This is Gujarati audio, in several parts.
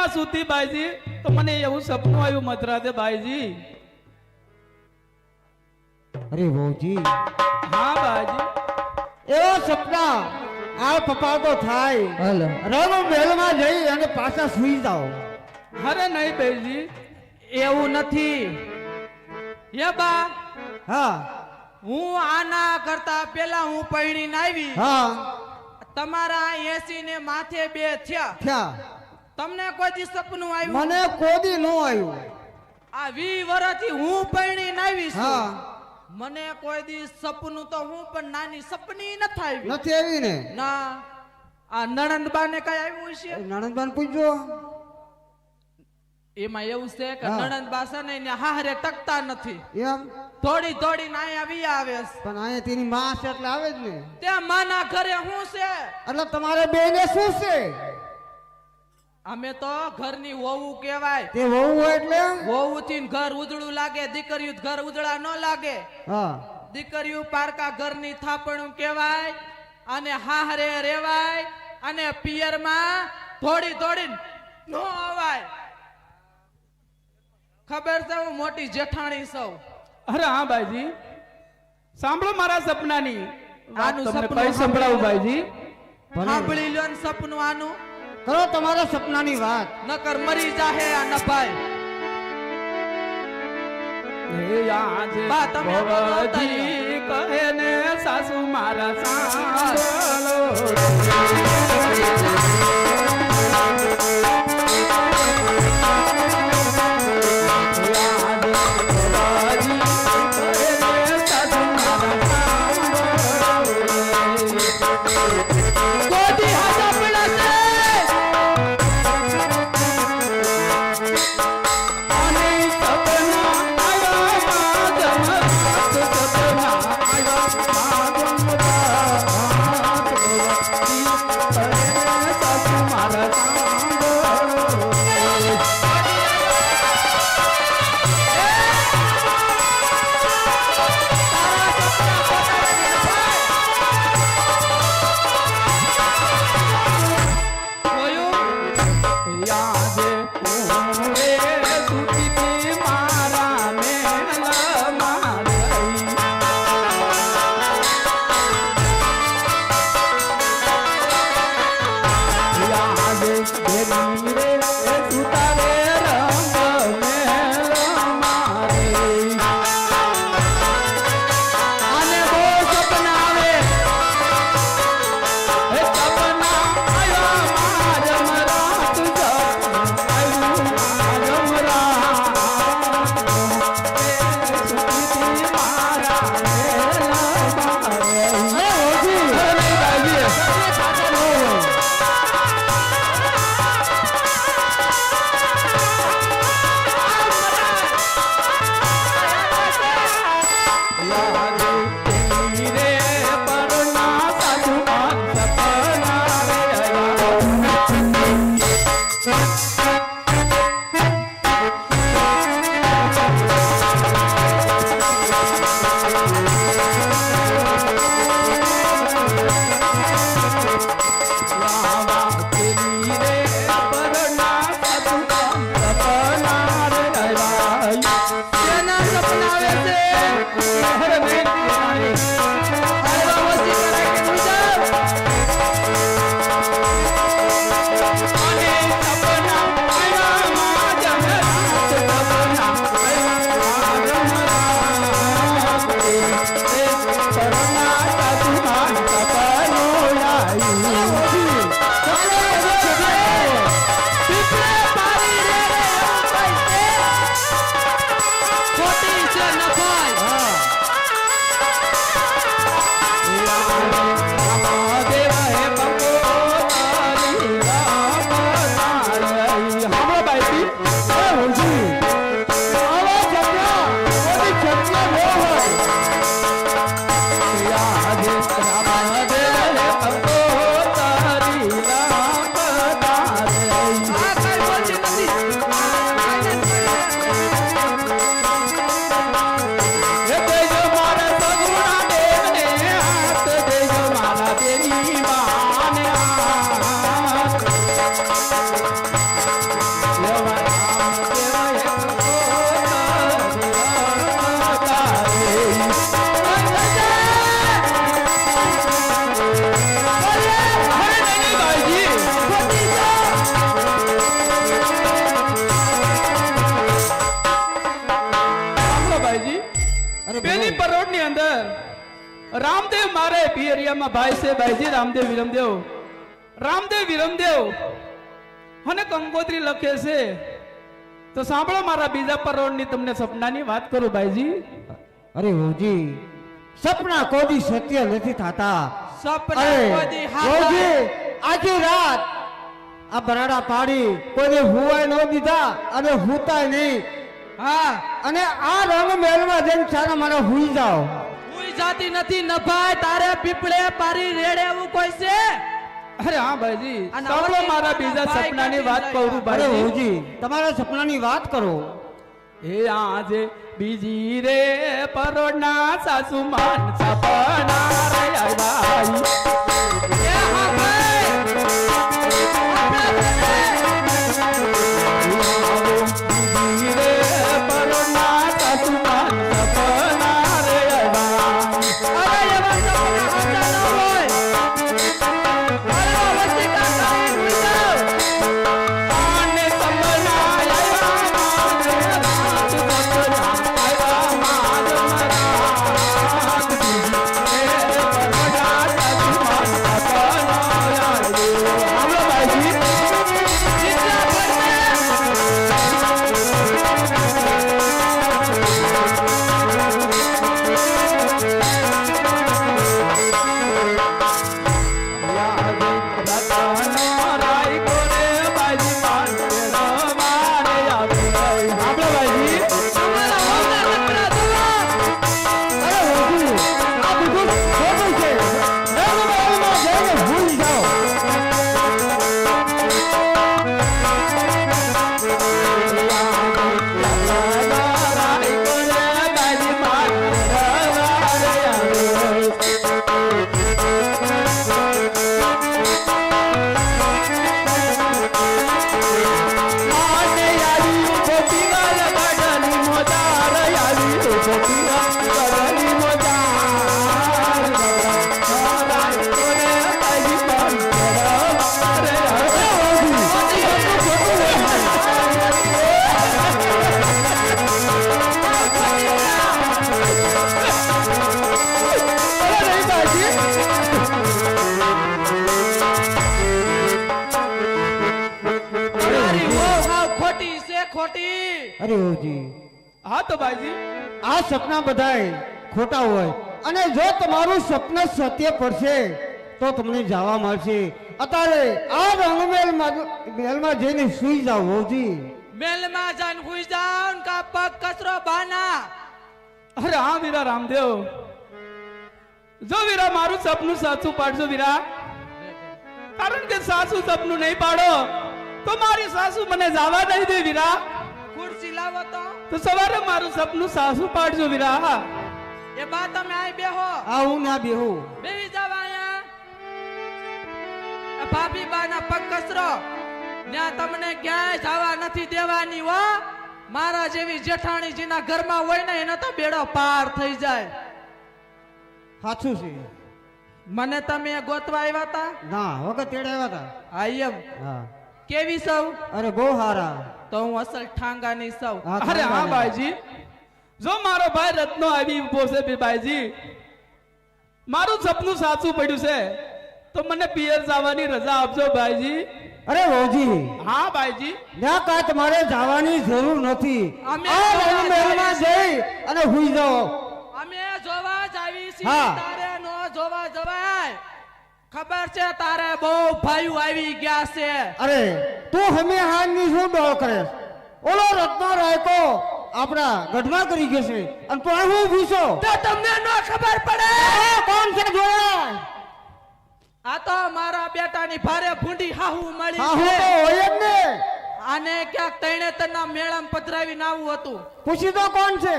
માં સૂતી બાઈજી? તો મને એવું સપનું આવ્યું મધરાતે બાઈજી. અરે વહુજી. હા બાઈજી. એવો સપના. આ પપ્પા તો થાય. હાલો. રંગ મેળમાં જઈ અને પાછા સુઈ જાઓ. અરે નહીં બેજી એવું નથી. એ બા હા. હું આના કરતા પેલા હું પૈણી આવી. હા. તમારા એસી ને માથે બે થયા. થયા. તમને કોઈ દી સપનું આવ્યું? મને કોદી ન આવ્યું. આ વી વર્ષથી હું પૈણીને આવી છું. મને કોઈ દી સપનું તો હું પણ નાની સપની નથી આવી નથી આવી ને. ના. આ નણંદબા ને કઈ આવ્યું છે નણંદબાન પૂછજો. એમાં એવું છે કે નણંદ નણંદબા છે ને હારે તકતા નથી. એમ? થોડી થોડી અહીંયા વી આવે પણ અહીંયા તેની માં છે એટલે આવે જ ને. ત્યાં માના ઘરે હું છે? એટલે તમારે બેને શું છે? અમે તો ઘરની વહુ કહેવાય. તે વહુ હોય એટલે? વહુ થી ઘર ઉજળું લાગે દીકરીયું ઘર ઉજળા ન લાગે. હા. દીકરીયું પારકા ઘરની થાપણું કહેવાય અને હાહરે રેવાય અને પિયરમાં થોડી થોડી નો અવાય. ખબર છે હું મોટી જેઠાણી સૌ અરે હા ભાઈજી. સાંભળો મારા સપનાની. આનું સપનું સંભળાવું ભાઈજી. સાંભળી લ્યો સપનું આનું. કરો તમારા સપનાની વાત. નકર મરી જાહે આ ન હે આજે બા, તમે કહે ને સાસુ મારા સાંભળો. રામદેવ મારે પિયરિયામાં ભાઈ છે ભાઈજી રામદેવ વિરમદેવ. રામદેવ વિરમદેવ અને કંકોત્રી લખે છે. તો સાંભળો મારા બીજા પરોળની તમને સપનાની વાત કરું ભાઈજી. અરે હોજી સપના કોદી સત્ય નથી થતા. સપના કોદી હોજી આખી રાત આ બરાડા પાડી કોઈને હુવાય ન દીધા અને હુતાય નહીં. હા. અને આ રંગ મહેલમાં જઈને સારા મારા હુઈ જાઓ. કોઈ જાતી નથી નભાય તારે પીપળે પારી રેડે એવું કોઈ છે? અરે હા ભાઈજી. સાંભળો મારા બીજા સપનાની વાત કરું અરે હોજી તમારા સપનાની વાત કરો. એ આજે બીજી રે પરોડના સાસુ માન સપના રે એ હા ખોટી હા તો ભાઈજી આ સપના બધાય ખોટા હોય. અને જો તમારું સપનું સત્ય પડશે તો તમને જવા મળશે. અત્યારે આ રંગમેલમાં મેલમાં જઈને સુઈ જાઓ હોજી. મેલમાં જાન હુઈ જાવ કા પગ કચરો બાના અરે હા વીરા રામદેવ. જો વીરા મારું સપનું સાચું પાડજો વીરા. કારણ કે સાસુ સપનું નહીં પાડો તો મારી સાસુ મને જવા નહીં દે વીરા. ખુરશી તો તો સવારે મારું સપનું સાસુ પાડજો વિરા એ બા તમે આય બેહો. આ હું ના બેહો. બેહી જાવ આયા એ બા ના પગ કસરો. ત્યાં તમને ક્યાંય જવા નથી દેવાની હો. મારા જેવી જેઠાણીજીના ઘરમાં હોય ને એનો તો બેડો પાર થઈ જાય. સાચું છે. મને તમે ગોતવા આવ્યા હતા ના વખત આવ્યા હતા આઈ એમ. હા. કેવી સૌ? અરે બહુ સારા તો હું અસલ ઠાંગાની સૌ. અરે હા ભાઈજી જો મારો ભાઈ રત્નો આવી ઊભો છે બી ભાઈજી મારું સપનું સાચું પડ્યું છે. તો મને પિયર જવાની રજા આપજો ભાઈજી અરે હોજી. હા ભાઈજી ના કાંઈ તમારે જવાની જરૂર નથી. અમે મહેલમાં જઈ અને હુઈ જાઓ. અમે જોવા જ આવી છીએ હા. તારે નો જોવા જવાય. ખબર છે તારે બહુ ભાઈ આવી ગયા છે? અરે તું હમે હાની શું ડોળ કરે ઓલો રત્નો રાયકો આપણા ગઢમાં કરી ગયો છે અને તું અહીં ભૂસો તો તમને ન ખબર પડે? કોણ છે જોયા? આ તો મારા બેટાની ભારે ભૂંડી હાહુ મળી હાહુ તો હોય જ ને. આને ક્યાંક તૈણેતરના મેળામાં પધરાવી નાવું હતું. પૂછી તો કોણ છે?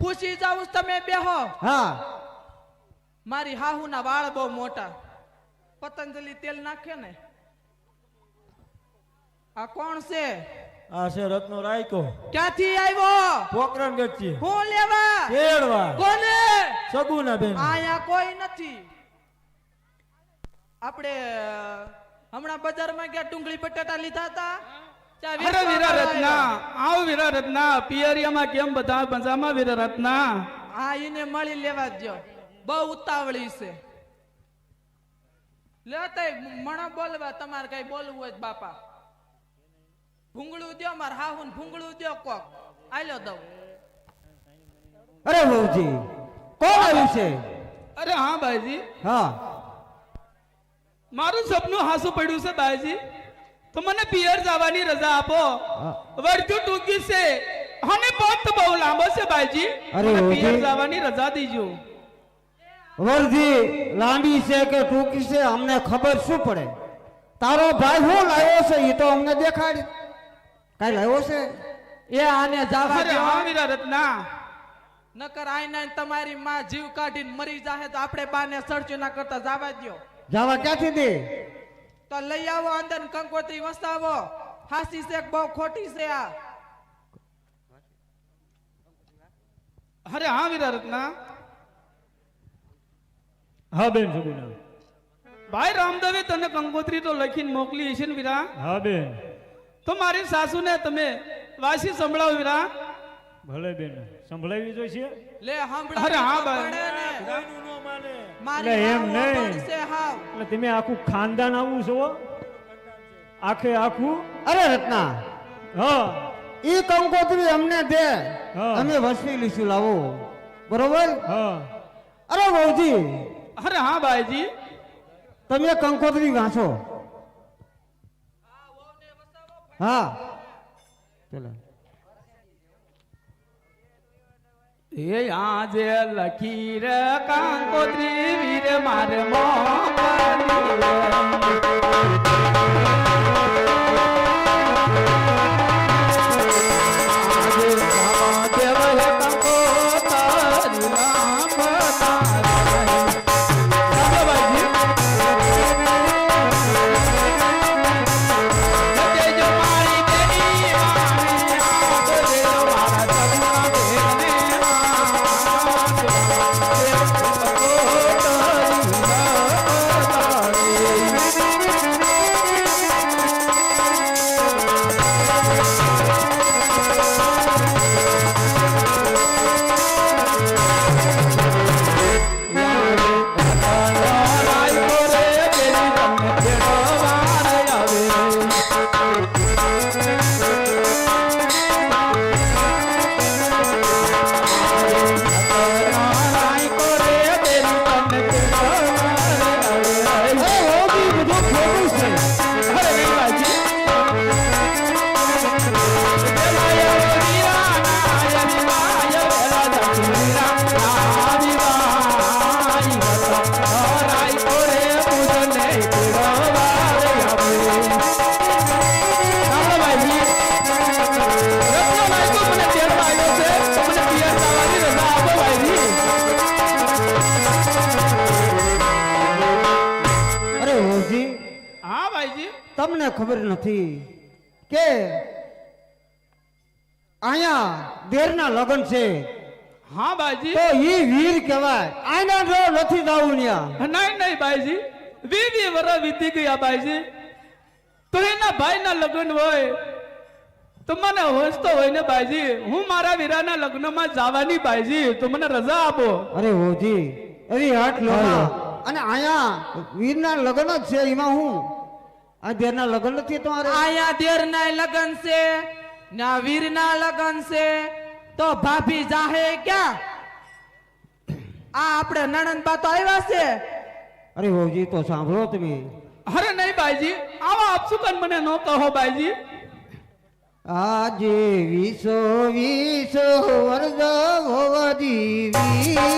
પૂછી જાઉં તમે બેહો. હા. મારી હાહુના વાળ બહુ મોટા. પતંજલિ તેલ નાખે ને? આ કોણ છે? આ છે રત્નો રાયકો. ક્યાંથી આવ્યો? પોકરણ ગચ્છી હું લેવા? કેળવા કોને? સગુના બેન અહીંયા કોઈ નથી. આપણે હમણાં બજારમાં ગયા ડુંગળી બટાટા લીધા હતા. ત્યાં અરે વેચવા વીરા રત્ના આવ્યા. આવ વીરા રત્ના પિયરિયામાં કેમ બધા મજામાં વીરા રત્ના હા એને મળી લેવા દ્યો. બહુ ઉતાવળી છે. લે તઈ મને બોલવા તમારે કઈ બોલવું હોય તો બાપા. ભૂંગળું દ્યો માર હાહુન ભૂંગળું દ્યો કોક. આલ્યો દઉં. અરે વહુજી કોણ આવ્યું છે? અરે હા ભાઈજી હા. મારું સપનું હાસું પડ્યું છે ભાઈજી તો મને પિયર જવાની રજા આપો. હા. ટૂંકી છે. અને પગ તો બહુ લાંબો છે ભાઈજી અરે મને પિયર જવાની રજા દીજો. વરજી લાંબી છે કે ટૂંકી છે અમને ખબર શું પડે? તારો ભાઈ હું લાવ્યો છે એ તો અમને દેખાડ. કઈ લાવ્યો છે? એ આને જાવા અરે દ્યો. હા વીરા રત્ના. નકર આઈ આઈને તમારી માં જીવ કાઢીને મરી જાહે તો આપણે બાને સડચું ના કરતા જાવા દ્યો. જવા ક્યાંથી દે? તો લઈ આવો અંદર કંકોત્રી વસાવો. હાસી છે બહુ ખોટી છે આ. અરે હા વીરા રત્ના. હા બેન સગુના ભાઈ રામદેવે તને કંકોત્રી તો લખીને મોકલી છે ને વીરા? હા બેન. તો મારી સાસુને તમે વાસી સંભળાવો વીરા. ભલે બેન સંભળાવી જોઈશે? લે અરે હા ભાઈ. ને. ન એટલે એમ નહીં. એટલે તમે આખું ખાનદાન આવું છો આખે આખું? અરે રત્ના હા. ઈ કંકોત્રી અમને દે. અમે વસવી લીશું લાવો. બરોબર? હા. અરે વહુજી અરે હા ભાઈજી તમે કંકોત્રી વાંચો. હા. ચલો એ આજે લખી રે કાંકોત્રી વીર મારે મોકલી તમને ખબર નથી કે અહીંયા દેરના લગ્ન છે. હા બાજી. તો ઈ વીર કહેવાય. આના જો નથી જાવું ન્યા. નહીં નહીં ભાઈજી વીવી વર વીતી ગયા ભાઈજી તો એના ભાઈના લગ્ન હોય. તો મને હોશ તો હોય ને ભાઈજી હું મારા વીરાના લગ્નમાં જવાની ભાઈજી તો મને રજા આપો. અરે હોજી અરે હાથ લોના અને અહીંયા વીરના લગ્ન જ છે એમાં હું? આ દેરના લગ્ન નથી તમારે? આયા દેર ના લગન છે ના વીર ના લગન છે. તો ભાભી જાહે ક્યાં? આ આપણે નણંદ બા તો આવ્યા છે. અરે હોજી તો સાંભળો તમે. અરે નહીં ભાઈજી આવા આપસુકન મને ન કહો ભાઈજી આજે વીસો વીસો વર્ગ હોવા દીવી રે.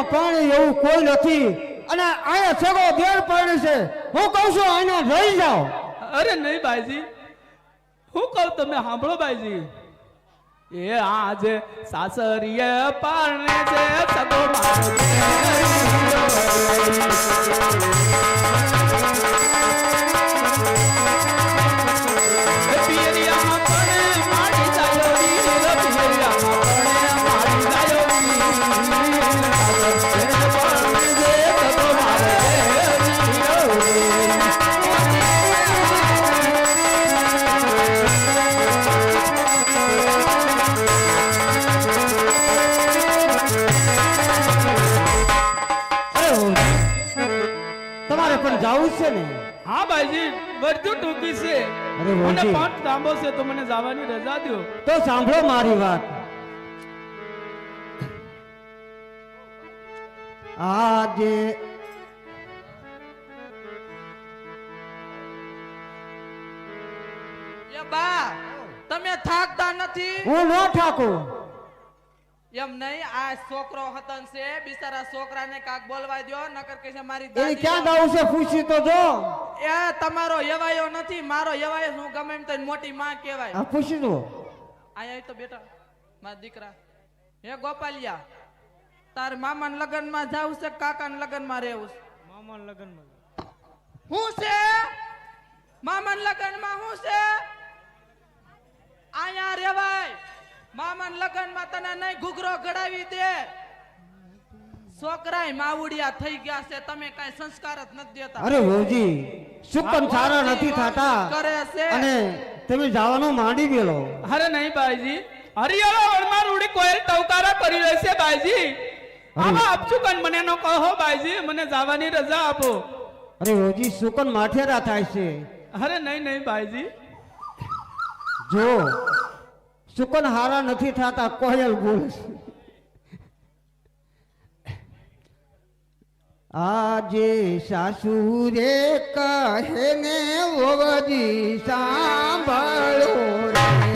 દુનિયામાં પાણી એવું કોઈ નથી. અને અહીંયા સગો દેર પાણી છે. હું કહું છું, અહીંયા રહી જાઓ. અરે નહીં બાઈજી. હું કહું તમે સાંભળો બાઈજી. એ આજે સાસરીએ પારણે છે સગો મારો ને? હા ભાઈજી બધું ટૂંકી છે. અરે મને પાંચ લાંબો છે તો મને જવાની રજા દો તો સાંભળો મારી વાત. આજે બા તમે થાકતા નથી? હું ન ઠાકું એમ નહીં આ છોકરો હતન છે બિચારા છોકરાને કાક બોલવા દો નકર કે છે મારી દાદી ક્યાં જવું છે પૂછી તો જો. એ તમારો એવાયો નથી મારો એવાયો હું ગમે એમ તને મોટી માં કહેવાય. આ પૂછી દો અહીંયા તો બેટા મારા દીકરા. હે ગોપાલિયા તાર મામાન લગનમાં જાવ છે કાકાન લગનમાં રહેવું છે? મામા લગ્નમાં હું છે? મામાન લગનમાં હું છે? આયા રેવાય. મામા લગનમાં તને નહીં ઘૂઘરો ઘડાવી દે. છોકરાય માવડિયા થઈ ગયા છે તમે કઈ સંસ્કાર જ નથી દેતા. અરે હોજી સુકન સારા નથી થતા? કરે છે. અને તમે જવાનું માંડી ગયેલો. અરે નહીં ભાઈજી હરિયાળા વળમાં રૂડી કોયલ ટવકારા કરી રહી છે ભાઈજી આમાં આપશું કન મને નો કહો ભાઈજી મને જવાની રજા આપો. અરે હોજી સુકન માઠેરા થાય છે? અરે નહીં નહીં ભાઈજી જો સુકન હારા નથી થતા કોયલ બોલે આજે સાસુરે કહે ને ઓવજી સાંભળો રે.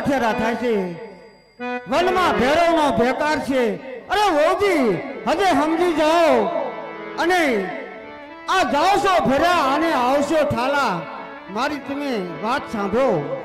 સુકન થાય છે. વનમાં ભેરવનો ભેકાર છે. અરે વહુજી હજે સમજી જાઓ. અને આ જાઓ છો ભર્યા અને આવશો ઠાલા. મારી તમે વાત સાંભળો.